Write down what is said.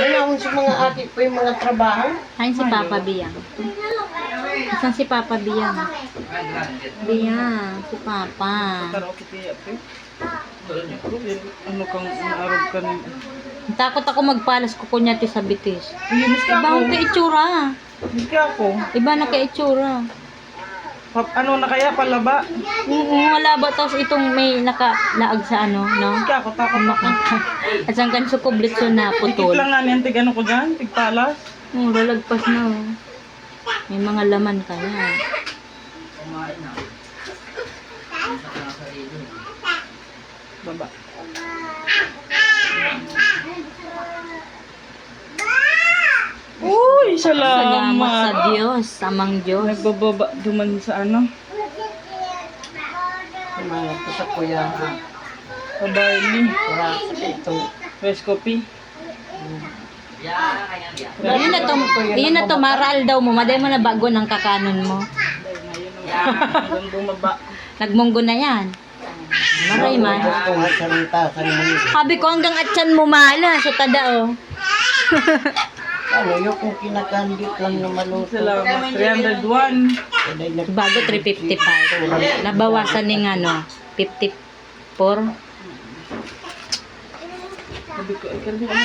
Ano sa mga ate po yung mga trabaho? Ayun si Papa Biyang. Saan si Papa Biyang? Biyang, si Papa. Ano kang naarog ka ni... Takot ako magpalas ko kunyati sa bitis. Iba ang kaitsura. Linis ka ako. Iba na kaitsura. Pa- Ano na kaya palaba? Oo, wala ba tapos itong may nakalaag sa ano, no? Ka ako, takot ako. At saan kan sukoblit so na putol. lang nga niyan, tig ano ko dyan, tig palas. Oo, lalagpas na oh. May mga laman ka na. Baba. Uy, Salamat sa salamat. Diyos, samang Diyos. Nagbababa duman sa ano. Mga po sa kuya. Sa barley. Para sa ito. Fresh coffee. Yun na to, yun na to, maral daw mo. Maday mo na bago ng kakanon mo. Nagmunggo na yan. Maray man. Sa. Sabi ko hanggang atyan mo mala sa tada oh. Ano yung kung kinakandit lang na maluto. Salamat. 301. Kaya nag Bago 355. Nabawasan ng ano, 54. Sabi ko, ay, kasi ano,